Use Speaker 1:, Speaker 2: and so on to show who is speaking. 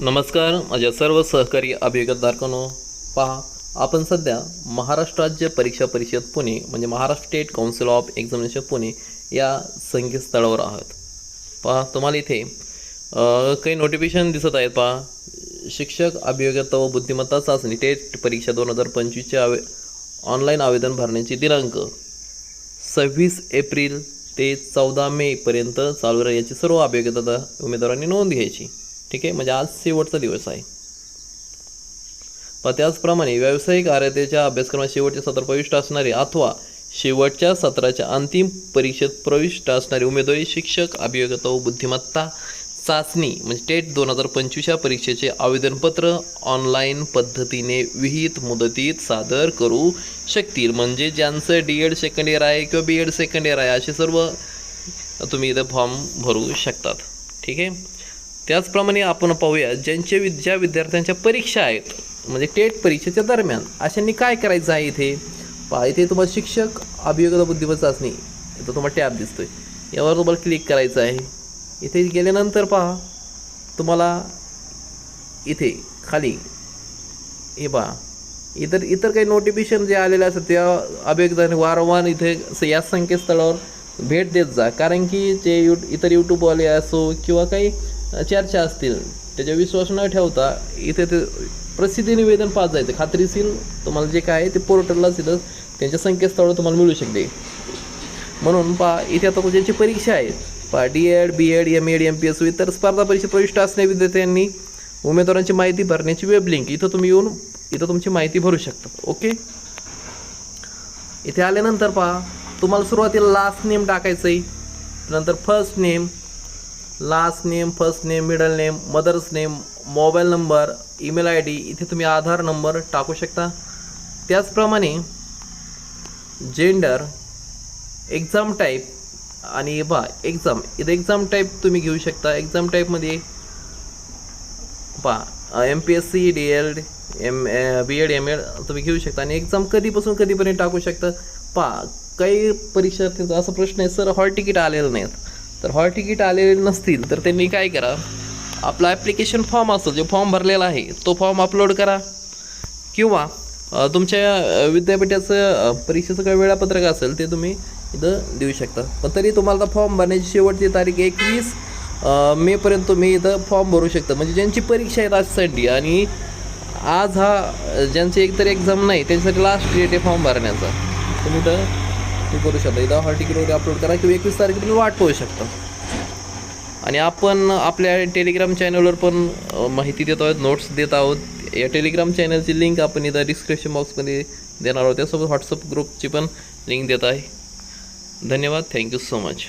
Speaker 1: नमस्कार माझ्या सर्व सहकारी अभियोगतदारकांनो पहा आपण सध्या महाराष्ट्र राज्य परीक्षा परिषद पुणे म्हणजे Maharashtra state council of examination Pune या संकेतस्थळावर आहोत. पहा तुम्हाला इथे काही नोटिफिकेशन दिसत आहेत पहा. शिक्षक अभियोग्यता व बुद्धिमत्ता चाचणी टेट परीक्षा दोन हजार पंचवीसचे आवे ऑनलाईन आवेदन भरण्याची दिनांक सव्वीस एप्रिल ते चौदा मेपर्यंत चालू राहील याची सर्व अभियोग्यता उमेदवारांनी नोंद घ्यायची. ठीक आहे? म्हणजे आज शेवटचा दिवस आहे. प त्याचप्रमाणे व्यावसायिक आर्यतेच्या अभ्यासक्रमात शेवटचे सत्र प्रविष्ट असणारे अथवा शेवटच्या सत्राच्या अंतिम परीक्षेत प्रविष्ट असणारे उमेदवारी शिक्षक अभियोगता व बुद्धिमत्ता चाचणी म्हणजे टेट दोन हजार पंचवीस या परीक्षेचे आवेदनपत्र ऑनलाईन पद्धतीने विहित मुदतीत सादर करू शकतील. म्हणजे ज्यांचं डी एड सेकंड इयर आहे किंवा बी एड सेकंड इयर आहे असे सर्व तुम्ही इथं फॉर्म भरू शकतात. ठीक आहे? त्याचप्रमाणे आपण पाहूया ज्यांचे वि ज्या विद्यार्थ्यांच्या परीक्षा आहेत म्हणजे टेट परीक्षेच्या दरम्यान अशांनी काय करायचं आहे इथे? पहा इथे तुम्हाला शिक्षक अभियोगता बुद्धिबळ चाचणी इथं तुम्हाला टॅब दिसतोय. यावर तुम्हाला क्लिक करायचं आहे. इथे गेल्यानंतर पहा तुम्हाला इथे खाली हे पहा इतर इतर काही नोटिफिकेशन जे आलेले असतात त्या अभियोगताने वारंवार इथे या संकेतस्थळावर भेट देत जा. कारण की जे यू इतर यूट्यूबवाले असो किंवा काही चर्चा असतील त्याच्या विश्वास न ठेवता इथे ते प्रसिद्धी निवेदन पास जायचं. खात्रीशीर तुम्हाला जे काय आहे ते पोर्टललाच इथं त्यांच्या संकेतस्थळावर तुम्हाला मिळू शकते. म्हणून पहा इथे आता ज्यांची परीक्षा आहे. पहा D Ed B Ed M Ed M P S इतर स्पर्धा परीक्षा प्रविष्ट असणाऱ्या विद्यार्थ्यांनी उमेदवारांची माहिती भरण्याची वेब लिंक. इथं तुम्ही येऊन इथं तुमची माहिती भरू शकता. ओके? इथे आल्यानंतर पहा तुम्हाला सुरुवातीला लास्ट नेम टाकायचं आहे नंतर first name last name first name middle name mother's name mobile number email I D इथे तुम्ही आधार नंबर टाकू शकता. त्याचप्रमाणे जेंडर एक्झाम टाईप आणि बा एक्झाम इथं एक्झाम टाईप तुम्ही घेऊ शकता. एक्झाम टाईपमध्ये पहा M P S C D L M B Ed M Ed तुम्ही घेऊ शकता. आणि एक्झाम कधीपासून कधीपर्यंत टाकू शकता? पहा काही परीक्षार्थींचा असा प्रश्न आहे सर हॉल तिकीट आलेलं नाहीत. तर हॉल तिकीट आलेले नसतील तर त्यांनी काय करा? आपला ॲप्लिकेशन फॉर्म असतो जो फॉर्म भरलेला आहे तो फॉर्म अपलोड करा. किंवा तुमच्या विद्यापीठाचं परीक्षेचं काय वेळापत्रक असेल ते तुम्ही इथं देऊ शकता. पण तरी तुम्हाला फॉर्म भरण्याची शेवटची तारीख एकवीस मेपर्यंत तुम्ही इथं फॉर्म भरू शकता. म्हणजे ज्यांची परीक्षा आहेत आजसाठी आणि आज हा अ, ज्यांची एकतर एक्झाम नाही त्यांच्यासाठी लास्ट डेट आहे फॉर्म भरण्याचा. तुम्ही इथं हे करू शकता. इथं हॉल तिकीट वगैरे अपलोड करा किंवा एकवीस तारखे तुम्ही वाट पाहू शकता. आणि आपण आपल्या टेलिग्राम चॅनलवर पण माहिती देत आहोत नोट्स देत आहोत. या टेलिग्राम चॅनलची लिंक आपण इथं डिस्क्रिप्शन बॉक्समध्ये देणार आहोत. त्यासोबत व्हॉट्सअप ग्रुपची पण लिंक देत आहे. धन्यवाद. Thank you so much